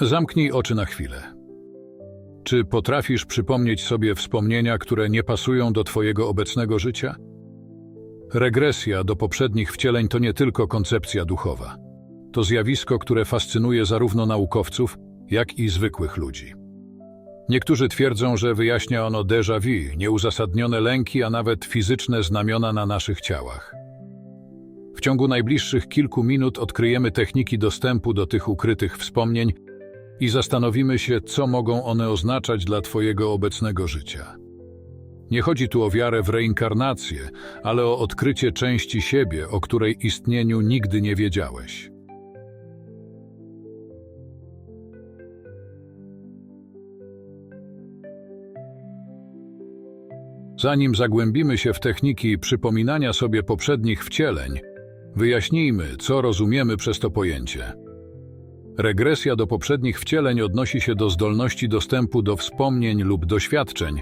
Zamknij oczy na chwilę. Czy potrafisz przypomnieć sobie wspomnienia, które nie pasują do Twojego obecnego życia? Regresja do poprzednich wcieleń to nie tylko koncepcja duchowa. To zjawisko, które fascynuje zarówno naukowców, jak i zwykłych ludzi. Niektórzy twierdzą, że wyjaśnia ono déjà vu, nieuzasadnione lęki, a nawet fizyczne znamiona na naszych ciałach. W ciągu najbliższych kilku minut odkryjemy techniki dostępu do tych ukrytych wspomnień i zastanowimy się, co mogą one oznaczać dla Twojego obecnego życia. Nie chodzi tu o wiarę w reinkarnację, ale o odkrycie części siebie, o której istnieniu nigdy nie wiedziałeś. Zanim zagłębimy się w techniki przypominania sobie poprzednich wcieleń, wyjaśnijmy, co rozumiemy przez to pojęcie. Regresja do poprzednich wcieleń odnosi się do zdolności dostępu do wspomnień lub doświadczeń,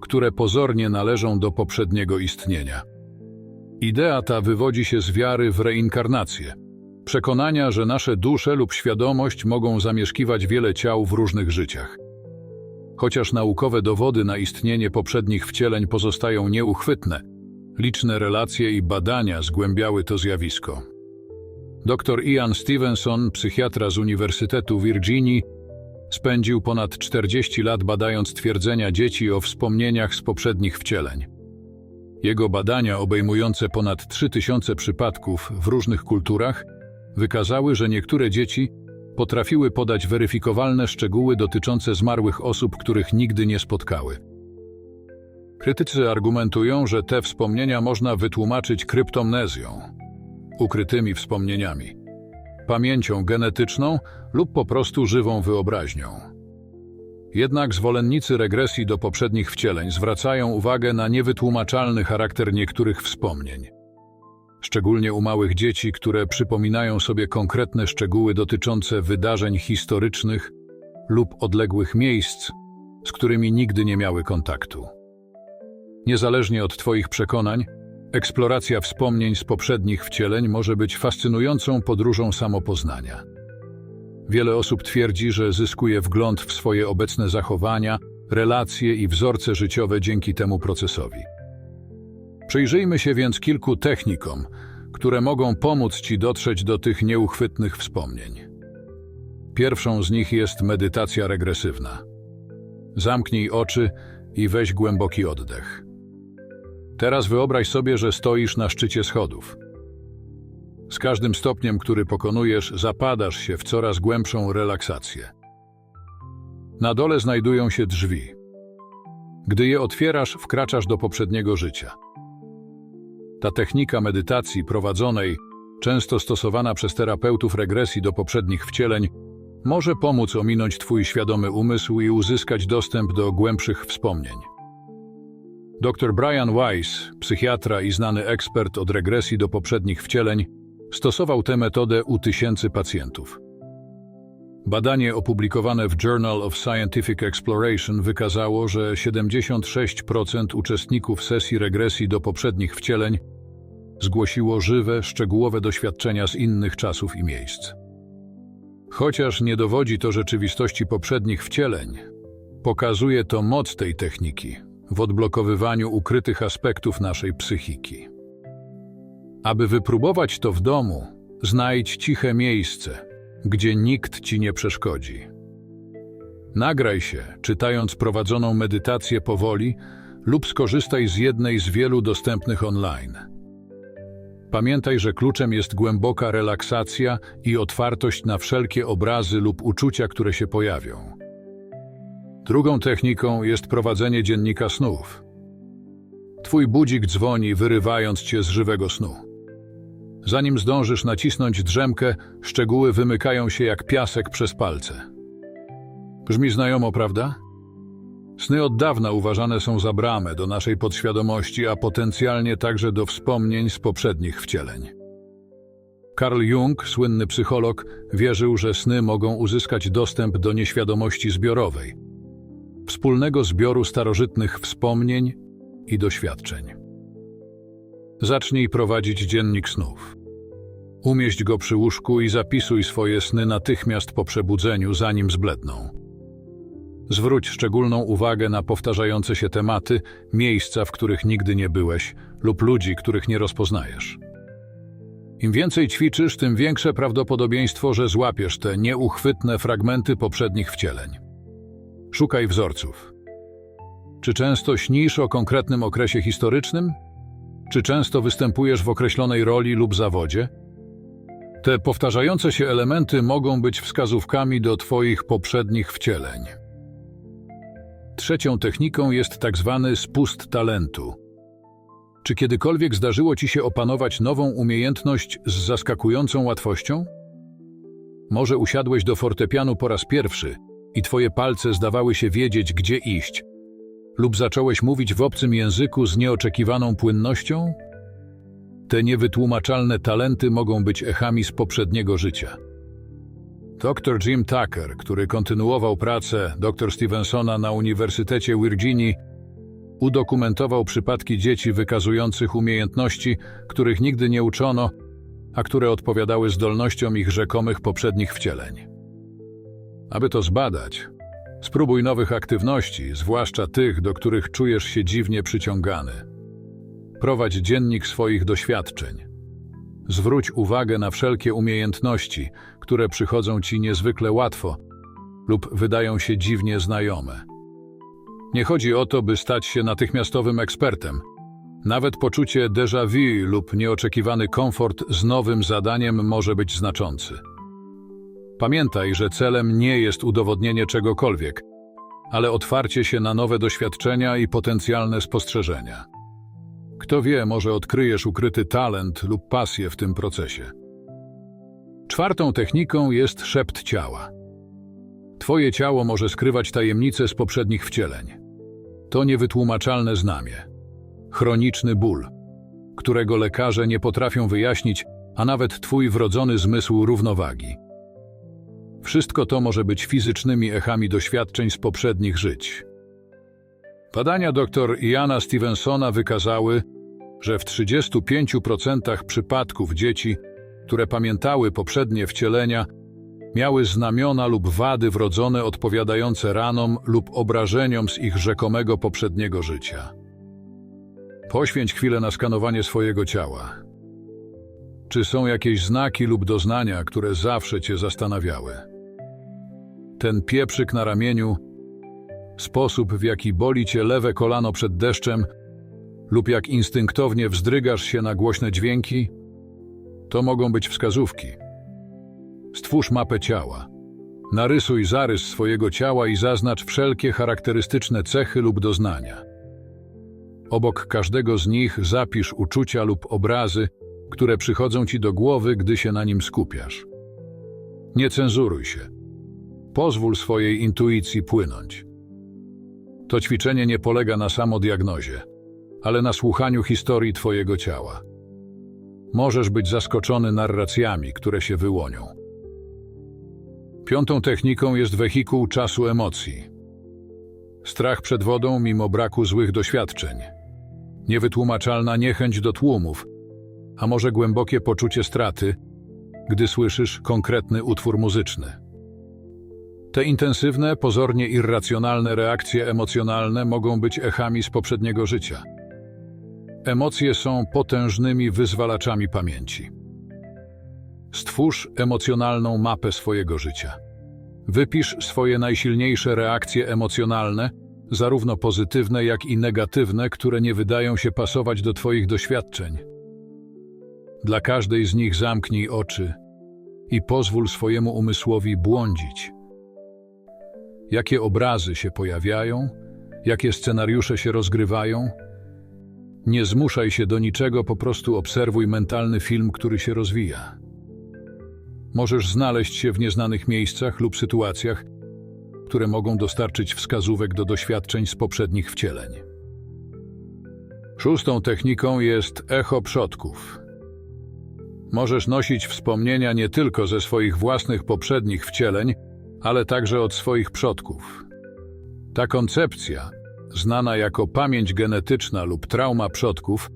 które pozornie należą do poprzedniego istnienia. Idea ta wywodzi się z wiary w reinkarnację, przekonania, że nasze dusze lub świadomość mogą zamieszkiwać wiele ciał w różnych życiach. Chociaż naukowe dowody na istnienie poprzednich wcieleń pozostają nieuchwytne, liczne relacje i badania zgłębiały to zjawisko. Dr Ian Stevenson, psychiatra z Uniwersytetu Virginii, spędził ponad 40 lat badając twierdzenia dzieci o wspomnieniach z poprzednich wcieleń. Jego badania, obejmujące ponad 3000 przypadków w różnych kulturach, wykazały, że niektóre dzieci potrafiły podać weryfikowalne szczegóły dotyczące zmarłych osób, których nigdy nie spotkały. Krytycy argumentują, że te wspomnienia można wytłumaczyć kryptomnezją, ukrytymi wspomnieniami, pamięcią genetyczną lub po prostu żywą wyobraźnią. Jednak zwolennicy regresji do poprzednich wcieleń zwracają uwagę na niewytłumaczalny charakter niektórych wspomnień. Szczególnie u małych dzieci, które przypominają sobie konkretne szczegóły dotyczące wydarzeń historycznych lub odległych miejsc, z którymi nigdy nie miały kontaktu. Niezależnie od Twoich przekonań, eksploracja wspomnień z poprzednich wcieleń może być fascynującą podróżą samopoznania. Wiele osób twierdzi, że zyskuje wgląd w swoje obecne zachowania, relacje i wzorce życiowe dzięki temu procesowi. Przyjrzyjmy się więc kilku technikom, które mogą pomóc Ci dotrzeć do tych nieuchwytnych wspomnień. Pierwszą z nich jest medytacja regresywna. Zamknij oczy i weź głęboki oddech. Teraz wyobraź sobie, że stoisz na szczycie schodów. Z każdym stopniem, który pokonujesz, zapadasz się w coraz głębszą relaksację. Na dole znajdują się drzwi. Gdy je otwierasz, wkraczasz do poprzedniego życia. Ta technika medytacji prowadzonej, często stosowana przez terapeutów regresji do poprzednich wcieleń, może pomóc ominąć Twój świadomy umysł i uzyskać dostęp do głębszych wspomnień. Dr Brian Weiss, psychiatra i znany ekspert od regresji do poprzednich wcieleń, stosował tę metodę u tysięcy pacjentów. Badanie opublikowane w Journal of Scientific Exploration wykazało, że 76% uczestników sesji regresji do poprzednich wcieleń zgłosiło żywe, szczegółowe doświadczenia z innych czasów i miejsc. Chociaż nie dowodzi to rzeczywistości poprzednich wcieleń, pokazuje to moc tej techniki w odblokowywaniu ukrytych aspektów naszej psychiki. Aby wypróbować to w domu, znajdź ciche miejsce, gdzie nikt ci nie przeszkodzi. Nagraj się, czytając prowadzoną medytację powoli lub skorzystaj z jednej z wielu dostępnych online. Pamiętaj, że kluczem jest głęboka relaksacja i otwartość na wszelkie obrazy lub uczucia, które się pojawią. Drugą techniką jest prowadzenie dziennika snów. Twój budzik dzwoni, wyrywając cię z żywego snu. Zanim zdążysz nacisnąć drzemkę, szczegóły wymykają się jak piasek przez palce. Brzmi znajomo, prawda? Sny od dawna uważane są za bramę do naszej podświadomości, a potencjalnie także do wspomnień z poprzednich wcieleń. Carl Jung, słynny psycholog, wierzył, że sny mogą uzyskać dostęp do nieświadomości zbiorowej, wspólnego zbioru starożytnych wspomnień i doświadczeń. Zacznij prowadzić dziennik snów. Umieść go przy łóżku i zapisuj swoje sny natychmiast po przebudzeniu, zanim zbledną. Zwróć szczególną uwagę na powtarzające się tematy, miejsca, w których nigdy nie byłeś, lub ludzi, których nie rozpoznajesz. Im więcej ćwiczysz, tym większe prawdopodobieństwo, że złapiesz te nieuchwytne fragmenty poprzednich wcieleń. Szukaj wzorców. Czy często śnisz o konkretnym okresie historycznym? Czy często występujesz w określonej roli lub zawodzie? Te powtarzające się elementy mogą być wskazówkami do Twoich poprzednich wcieleń. Trzecią techniką jest tak zwany spust talentu. Czy kiedykolwiek zdarzyło Ci się opanować nową umiejętność z zaskakującą łatwością? Może usiadłeś do fortepianu po raz pierwszy i Twoje palce zdawały się wiedzieć, gdzie iść, lub zacząłeś mówić w obcym języku z nieoczekiwaną płynnością? Te niewytłumaczalne talenty mogą być echami z poprzedniego życia. Dr Jim Tucker, który kontynuował pracę dr Stevensona na Uniwersytecie Virginii, udokumentował przypadki dzieci wykazujących umiejętności, których nigdy nie uczono, a które odpowiadały zdolnościom ich rzekomych poprzednich wcieleń. Aby to zbadać, spróbuj nowych aktywności, zwłaszcza tych, do których czujesz się dziwnie przyciągany. Prowadź dziennik swoich doświadczeń. Zwróć uwagę na wszelkie umiejętności, które przychodzą ci niezwykle łatwo lub wydają się dziwnie znajome. Nie chodzi o to, by stać się natychmiastowym ekspertem. Nawet poczucie déjà vu lub nieoczekiwany komfort z nowym zadaniem może być znaczący. Pamiętaj, że celem nie jest udowodnienie czegokolwiek, ale otwarcie się na nowe doświadczenia i potencjalne spostrzeżenia. Kto wie, może odkryjesz ukryty talent lub pasję w tym procesie. Czwartą techniką jest szept ciała. Twoje ciało może skrywać tajemnice z poprzednich wcieleń. To niewytłumaczalne znamie. Chroniczny ból, którego lekarze nie potrafią wyjaśnić, a nawet twój wrodzony zmysł równowagi. Wszystko to może być fizycznymi echami doświadczeń z poprzednich żyć. Badania dr Iana Stevensona wykazały, że w 35% przypadków dzieci, które pamiętały poprzednie wcielenia, miały znamiona lub wady wrodzone odpowiadające ranom lub obrażeniom z ich rzekomego poprzedniego życia. Poświęć chwilę na skanowanie swojego ciała. Czy są jakieś znaki lub doznania, które zawsze cię zastanawiały? Ten pieprzyk na ramieniu, sposób w jaki boli cię lewe kolano przed deszczem lub jak instynktownie wzdrygasz się na głośne dźwięki, to mogą być wskazówki. Stwórz mapę ciała. Narysuj zarys swojego ciała i zaznacz wszelkie charakterystyczne cechy lub doznania. Obok każdego z nich zapisz uczucia lub obrazy, które przychodzą ci do głowy, gdy się na nim skupiasz. Nie cenzuruj się. Pozwól swojej intuicji płynąć. To ćwiczenie nie polega na samodiagnozie, ale na słuchaniu historii Twojego ciała. Możesz być zaskoczony narracjami, które się wyłonią. Piątą techniką jest wehikuł czasu emocji. Strach przed wodą mimo braku złych doświadczeń. Niewytłumaczalna niechęć do tłumów, a może głębokie poczucie straty, gdy słyszysz konkretny utwór muzyczny. Te intensywne, pozornie irracjonalne reakcje emocjonalne mogą być echami z poprzedniego życia. Emocje są potężnymi wyzwalaczami pamięci. Stwórz emocjonalną mapę swojego życia. Wypisz swoje najsilniejsze reakcje emocjonalne, zarówno pozytywne, jak i negatywne, które nie wydają się pasować do Twoich doświadczeń. Dla każdej z nich zamknij oczy i pozwól swojemu umysłowi błądzić. Jakie obrazy się pojawiają, jakie scenariusze się rozgrywają. Nie zmuszaj się do niczego, po prostu obserwuj mentalny film, który się rozwija. Możesz znaleźć się w nieznanych miejscach lub sytuacjach, które mogą dostarczyć wskazówek do doświadczeń z poprzednich wcieleń. Szóstą techniką jest echo przodków. Możesz nosić wspomnienia nie tylko ze swoich własnych poprzednich wcieleń, ale także od swoich przodków. Ta koncepcja, znana jako pamięć genetyczna lub trauma przodków,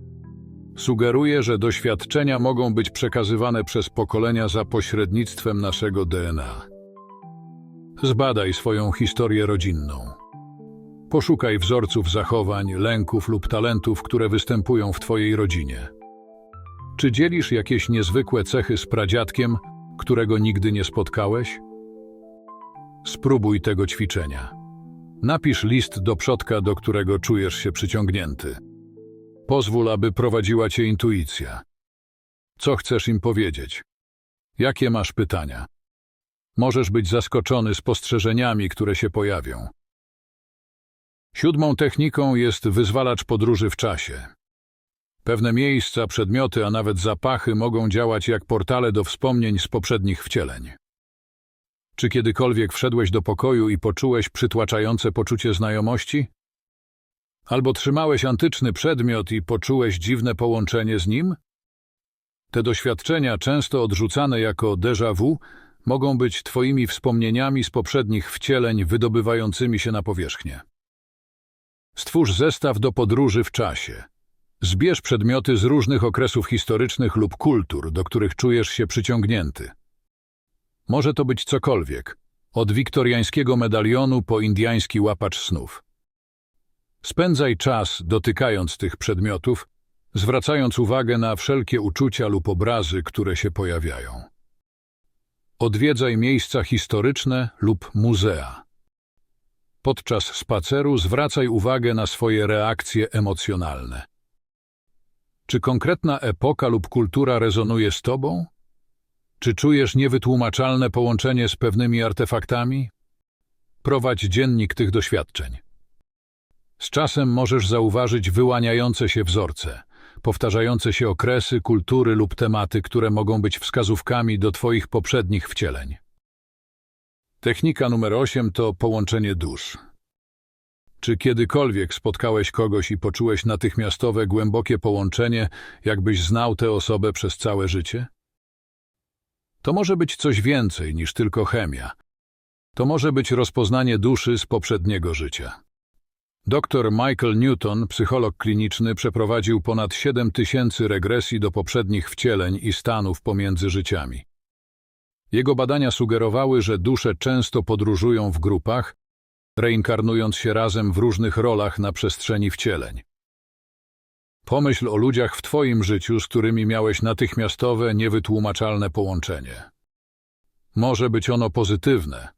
Sugeruje, że doświadczenia mogą być przekazywane przez pokolenia za pośrednictwem naszego DNA. Zbadaj swoją historię rodzinną. Poszukaj wzorców zachowań, lęków lub talentów, które występują w Twojej rodzinie. Czy dzielisz jakieś niezwykłe cechy z pradziadkiem, którego nigdy nie spotkałeś? Spróbuj tego ćwiczenia. Napisz list do przodka, do którego czujesz się przyciągnięty. Pozwól, aby prowadziła cię intuicja. Co chcesz im powiedzieć? Jakie masz pytania? Możesz być zaskoczony spostrzeżeniami, które się pojawią. Siódmą techniką jest wyzwalacz podróży w czasie. Pewne miejsca, przedmioty, a nawet zapachy mogą działać jak portale do wspomnień z poprzednich wcieleń. Czy kiedykolwiek wszedłeś do pokoju i poczułeś przytłaczające poczucie znajomości? Albo trzymałeś antyczny przedmiot i poczułeś dziwne połączenie z nim? Te doświadczenia, często odrzucane jako déjà vu, mogą być Twoimi wspomnieniami z poprzednich wcieleń wydobywającymi się na powierzchnię. Stwórz zestaw do podróży w czasie. Zbierz przedmioty z różnych okresów historycznych lub kultur, do których czujesz się przyciągnięty. Może to być cokolwiek, od wiktoriańskiego medalionu po indyjski łapacz snów. Spędzaj czas dotykając tych przedmiotów, zwracając uwagę na wszelkie uczucia lub obrazy, które się pojawiają. Odwiedzaj miejsca historyczne lub muzea. Podczas spaceru zwracaj uwagę na swoje reakcje emocjonalne. Czy konkretna epoka lub kultura rezonuje z Tobą? Czy czujesz niewytłumaczalne połączenie z pewnymi artefaktami? Prowadź dziennik tych doświadczeń. Z czasem możesz zauważyć wyłaniające się wzorce, powtarzające się okresy, kultury lub tematy, które mogą być wskazówkami do Twoich poprzednich wcieleń. Technika numer 8 to połączenie dusz. Czy kiedykolwiek spotkałeś kogoś i poczułeś natychmiastowe, głębokie połączenie, jakbyś znał tę osobę przez całe życie? To może być coś więcej niż tylko chemia. To może być rozpoznanie duszy z poprzedniego życia. Dr Michael Newton, psycholog kliniczny, przeprowadził ponad 7 tysięcy regresji do poprzednich wcieleń i stanów pomiędzy życiami. Jego badania sugerowały, że dusze często podróżują w grupach, reinkarnując się razem w różnych rolach na przestrzeni wcieleń. Pomyśl o ludziach w Twoim życiu, z którymi miałeś natychmiastowe, niewytłumaczalne połączenie. Może być ono pozytywne.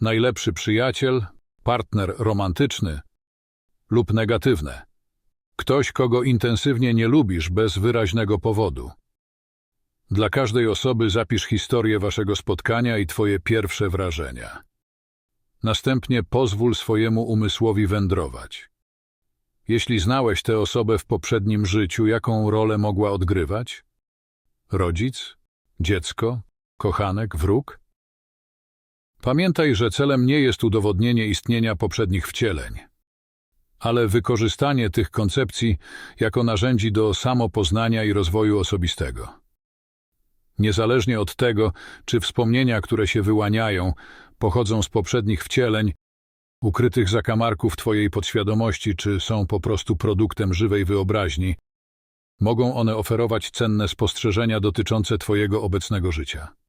Najlepszy przyjaciel, partner romantyczny lub negatywne. Ktoś, kogo intensywnie nie lubisz bez wyraźnego powodu. Dla każdej osoby zapisz historię waszego spotkania i twoje pierwsze wrażenia. Następnie pozwól swojemu umysłowi wędrować. Jeśli znałeś tę osobę w poprzednim życiu, jaką rolę mogła odgrywać? Rodzic? Dziecko? Kochanek? Wróg? Pamiętaj, że celem nie jest udowodnienie istnienia poprzednich wcieleń, ale wykorzystanie tych koncepcji jako narzędzi do samopoznania i rozwoju osobistego. Niezależnie od tego, czy wspomnienia, które się wyłaniają, pochodzą z poprzednich wcieleń, ukrytych zakamarków Twojej podświadomości, czy są po prostu produktem żywej wyobraźni, mogą one oferować cenne spostrzeżenia dotyczące Twojego obecnego życia.